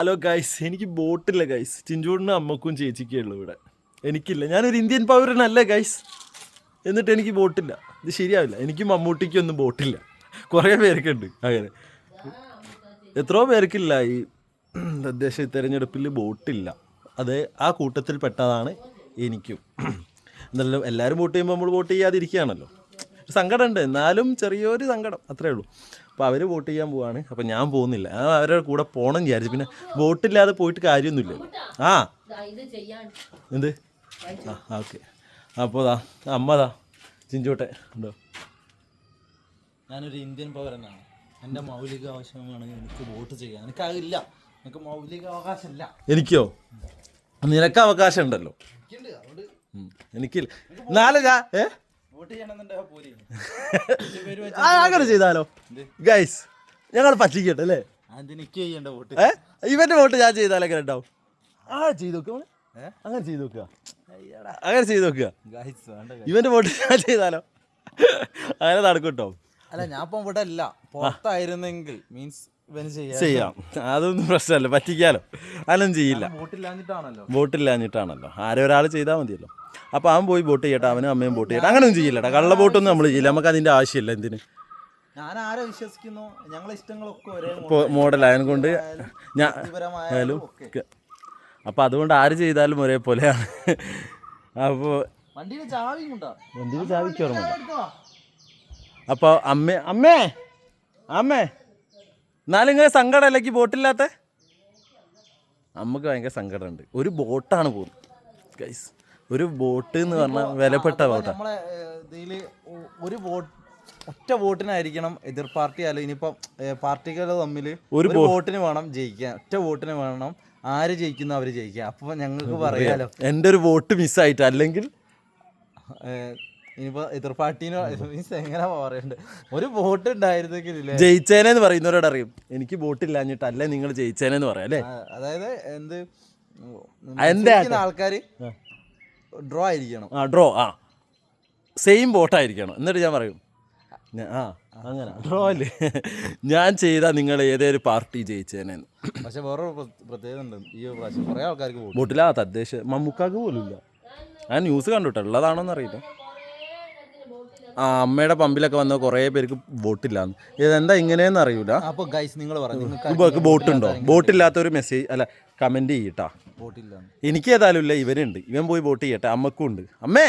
Hello guys എനിക്ക് ബോട്ടില്ല guys ചിഞ്ചൂടിനും അമ്മക്കും ചേച്ചിക്കേ ഉള്ളൂ ഇവിടെ. എനിക്കില്ല. ഞാനൊരു ഇന്ത്യൻ പൗരനല്ല ഗൈസ് എന്നിട്ട് എനിക്ക് ബോട്ടില്ല. ഇത് ശരിയാവില്ല. എനിക്ക് മമ്മൂട്ടിക്കൊന്നും ബോട്ടില്ല. കുറേ പേർക്കുണ്ട് അങ്ങനെ. എത്രയോ പേർക്കില്ല ഈ തദ്ദേശ തിരഞ്ഞെടുപ്പിൽ ബോട്ടില്ല. അത് ആ കൂട്ടത്തിൽ പെട്ടതാണ് എനിക്കും. എന്നാലും എല്ലാവരും വോട്ട് ചെയ്യുമ്പോൾ നമ്മൾ വോട്ട് ചെയ്യാതിരിക്കുകയാണല്ലോ. സങ്കടമുണ്ട്. എന്നാലും ചെറിയൊരു സങ്കടം. അത്രേ ഉള്ളൂ. അപ്പോൾ അവർ വോട്ട് ചെയ്യാൻ പോവാണ്. അപ്പോൾ ഞാൻ പോകുന്നില്ല. അവരുടെ കൂടെ പോകണം വിചാരിച്ചു. പിന്നെ വോട്ടില്ലാതെ പോയിട്ട് കാര്യമൊന്നുമില്ലല്ലോ. ആ. എന്ത്? ആ ഓക്കെ. അപ്പോൾ ദാ അമ്മ ദാ ചിഞ്ചോട്ടെ. ഉണ്ടോ? ഞാനൊരു ഇന്ത്യൻ പൗരനാണ് എന്റെ മൗലിക ആവശ്യമാണ് എനിക്ക് വോട്ട് ചെയ്യാൻ. എനിക്കതില്ല. എനിക്ക് മൗലിക അവകാശമില്ല. എനിക്കോ? നിനക്ക് അവകാശം ഉണ്ടല്ലോ എനിക്കില്ല. ഞാൻ ഏ? അങ്ങനെ ചെയ്താലോ? ഗൈസ് ഞങ്ങൾ പറ്റിക്കട്ടെ അല്ലേ? ഇവന്റെ വോട്ട് ഞാൻ ചെയ്താൽ എങ്ങനെ ഉണ്ടാവും? ആ ചെയ്ത് നോക്കുക? അങ്ങനെ ചെയ്ത് നോക്കുക. അങ്ങനെ ചെയ്ത് നോക്കുക. ഇവന്റെ വോട്ട് ഞാൻ ചെയ്താലോ? അങ്ങനെ നടക്കും കേട്ടോ. അല്ല ഞാൻ ഇപ്പം ഇവിടെ അല്ല. പുറത്തായിരുന്നെങ്കിൽ മീൻസ് ചെയ്യാം. അതൊന്നും പ്രശ്നമല്ല. പറ്റിക്കാലോ. അതൊന്നും ചെയ്യില്ല. ബോട്ടില്ലാഞ്ഞിട്ടാണല്ലോ ആരോ ഒരാൾ ചെയ്താൽ മതിയല്ലോ. അപ്പോൾ അവൻ പോയി ബോട്ട് ചെയ്യട്ടെ. അവനും അമ്മയും ബോട്ട് ചെയ്യട്ടെ. അങ്ങനെയൊന്നും ചെയ്യില്ലടാ. കള്ള ബോട്ടൊന്നും നമ്മൾ ചെയ്യില്ല. നമുക്ക് അതിന്റെ ആവശ്യമില്ല എന്തിന്? വിശ്വസിക്കുന്നു? ഞങ്ങളെ ഇഷ്ടങ്ങളൊക്കെ ഒരേ ഇപ്പോൾ മോഡലായതിനെ കൊണ്ട് ഞാൻ അപ്പോൾ അതുകൊണ്ട് ആര് ചെയ്താലും ഒരേപോലെയാണ്. അപ്പോൾ വണ്ടിയിൽ ചാവിക്കോർമ്മ അപ്പോൾ അമ്മേ അമ്മേ! അമ്മേ! എന്നാലും ഇങ്ങനെ സങ്കടമല്ലേക്ക് ബോട്ടില്ലാത്ത? നമുക്ക് ഭയങ്കര സങ്കടമുണ്ട്. ഒരു ബോട്ടാണ് പോകുന്നത്. ഗൈസ് ഒരു ബോട്ട് എന്ന് പറഞ്ഞാൽ വിലപ്പെട്ട ബോട്ടാണ് നമ്മളെ ഇതിൽ ഒരു ബോട്ട് ഒറ്റ വോട്ടിനായിരിക്കണം എതിർ പാർട്ടി അല്ല ഇനിയിപ്പം പാർട്ടികൾ തമ്മിൽ ഒരു വോട്ടിന് വേണം ജയിക്കാൻ. ഒറ്റ വോട്ടിന് വേണം ആര് ജയിക്കുന്നു അവർ ജയിക്കുക. അപ്പൊ ഞങ്ങൾക്ക് പറയാലോ. എന്റെ ഒരു വോട്ട് മിസ്സായിട്ട് അല്ലെങ്കിൽ ഇനിയിപ്പോ എതിർ പാർട്ടീനോ മീൻസ് എങ്ങനെ പറയണ്ട്? ഒരു വോട്ട് ഉണ്ടായിരുന്നെങ്കിൽ ഇല്ലേ ജയിച്ചേനെന്ന് പറയുന്നവരോട് അറിയും. എനിക്ക് വോട്ട് വോട്ടില്ലാഞ്ഞിട്ട് അല്ലേ നിങ്ങൾ ജയിച്ചേനെന്ന് പറയാം അല്ലേ? അതായത് എന്ത് എന്റെ ആൾക്കാർ ആൾക്കാര് ഡ്രോ ആയിരിക്കണം. ആ ഡ്രോ ആ. സെയിം വോട്ടായിരിക്കണം എന്നിട്ട് ഞാൻ പറയും ആ അങ്ങനെ. ഡ്രോ അല്ലേ? ഞാൻ ചെയ്താൽ നിങ്ങൾ ഏതൊരു പാർട്ടി ജയിച്ചേനെ പക്ഷെ പ്ര- പ്രത്യേകത ഉണ്ട്. ഈ പ്രാവശ്യം കുറെ ആൾക്കാർക്ക് വോട്ട് വോട്ടില്ല തദ്ദേശ മമ്മൂക്കാക്ക് പോലും ഇല്ല ഞാൻ ന്യൂസ് കണ്ടിട്ടുള്ളതാണോന്ന് അറിയില്ല ആ അമ്മയുടെ പമ്പിലൊക്കെ വന്ന കുറേ പേർക്ക് ബോട്ടില്ലാന്ന്. ഇതെന്താ ഇങ്ങനെയെന്ന് അറിയൂല. അപ്പൊ ഗൈസ് നിങ്ങൾ പറഞ്ഞു ബോട്ടുണ്ടോ. ബോട്ടില്ലാത്ത ഒരു മെസ്സേജ് അല്ല കമന്റ് ചെയ്യട്ടാ. എനിക്ക് ഏതായാലും ഇല്ല ഇവനുണ്ട്. ഇവൻ പോയി വോട്ട് ചെയ്യട്ടെ അമ്മക്കും ഉണ്ട്. അമ്മേ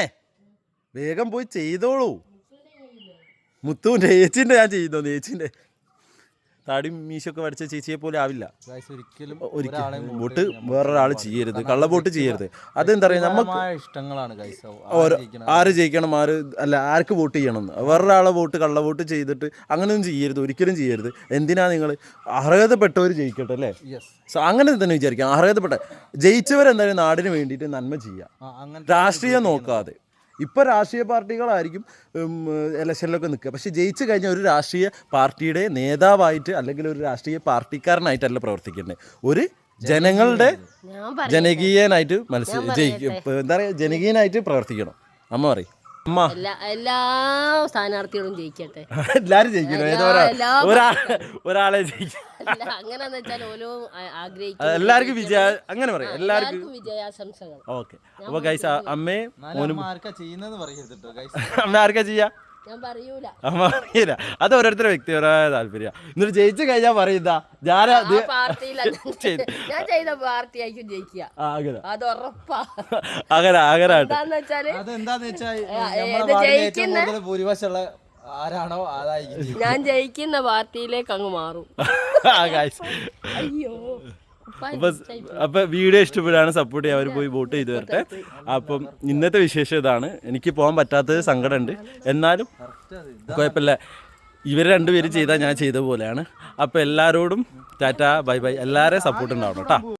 വേഗം പോയി ചെയ്തോളൂ. മുത്തുവിന്റെ ഏച്ചിന്റെ ഞാൻ ചെയ്യുന്നു ചേച്ചിന്റെ താടിയും മീശൊക്കെ വരച്ച ചേച്ചിയെ പോലെ ആവില്ല. ഒരിക്കലും ഒരിക്കലും വോട്ട് വേറൊരാൾ ചെയ്യരുത്. കള്ള വോട്ട് ചെയ്യരുത്. അതെന്താ പറയുക നമുക്ക് ഇഷ്ടങ്ങളാണ് ആര് ജയിക്കണം? ആര് അല്ല ആർക്ക് വോട്ട് ചെയ്യണം എന്ന് വേറൊരാളെ വോട്ട് കള്ള വോട്ട് ചെയ്തിട്ട് അങ്ങനെയൊന്നും ചെയ്യരുത് ഒരിക്കലും ചെയ്യരുത്. എന്തിനാ നിങ്ങൾ അർഹതപ്പെട്ടവർ ജയിക്കട്ടെ അല്ലേ? സോ അങ്ങനെ തന്നെ വിചാരിക്കാം. അർഹതപ്പെട്ട ജയിച്ചവരെന്തായാലും നാടിന് വേണ്ടിയിട്ട് നന്മ ചെയ്യുക അങ്ങനെ രാഷ്ട്രീയം നോക്കാതെ. ഇപ്പോൾ രാഷ്ട്രീയ പാർട്ടികളായിരിക്കും ഇലക്ഷനിലൊക്കെ നിൽക്കുക. പക്ഷേ ജയിച്ചു കഴിഞ്ഞാൽ ഒരു രാഷ്ട്രീയ പാർട്ടിയുടെ നേതാവായിട്ട് അല്ലെങ്കിൽ ഒരു രാഷ്ട്രീയ പാർട്ടിക്കാരനായിട്ടല്ല പ്രവർത്തിക്കേണ്ടത്. ഒരു ജനങ്ങളുടെ ജനകീയനായിട്ട് മനസ്സിൽ ജയിക്കും. എന്താ പറയുക ജനകീയനായിട്ട് പ്രവർത്തിക്കണം. അമ്മ പറയും. അമ്മ. എല്ലാ സ്ഥാനാർത്ഥികളും ജയിക്കട്ടെ. എല്ലാരും ജയിക്കണം. ഒരാളെ ജയിക്കും അങ്ങനെന്ന് വെച്ചാൽ ഓരോ ആ- ആഗ്രഹിക്കുന്നു എല്ലാവർക്കും വിജയ അങ്ങനെ പറയാം. എല്ലാവർക്കും വിജയാശംസകൾ. ഓക്കെ. അപ്പോൾ ഗൈസ് അമ്മേ മോനും അമ്മ ആർക്കാ ചെയ്യാ? ഞാൻ പറയൂല. അമ്മ അറിയില്ല അത് ഓരോരുത്തരുടെ വ്യക്തിപരമായ താല്പര്യ. എന്നിട്ട് ജയിച്ചു കഴിഞ്ഞാൽ പറയുന്ന ഞാൻ ഞാൻ ചെയ്ത പാർട്ടി ആയിരിക്കും ജയിക്കുക അത് ഉറപ്പാ. അങ്ങനെ അങ്ങനെ അതെന്താന്ന് വെച്ചാൽ ജയിക്കുന്ന- ഭൂരിപക്ഷമുള്ള ആരാണോ അതായിരിക്കും. ഞാൻ ജയിക്കുന്ന പാർട്ടിയിലേക്ക് അങ്ങ് മാറും. ആ ഗൈസ് അയ്യോ. അപ്പൊ അപ്പൊ വീഡിയോ ഇഷ്ടപ്പെടുകയാണ് സപ്പോർട്ട് ചെയ്യാൻ അവർ പോയി വോട്ട് ചെയ്ത് വരട്ടെ. അപ്പം ഇന്നത്തെ വിശേഷം ഇതാണ്. എനിക്ക് പോകാൻ പറ്റാത്തത് സങ്കടമുണ്ട്. എന്നാലും കുഴപ്പമില്ല. ഇവർ രണ്ടുപേരും ചെയ്താൽ ഞാൻ ചെയ്ത പോലെയാണ്. അപ്പോൾ എല്ലാവരോടും ടാറ്റ ബൈ ബൈ. എല്ലാവരെയും സപ്പോർട്ട് ഉണ്ടാവണം കേട്ടോ.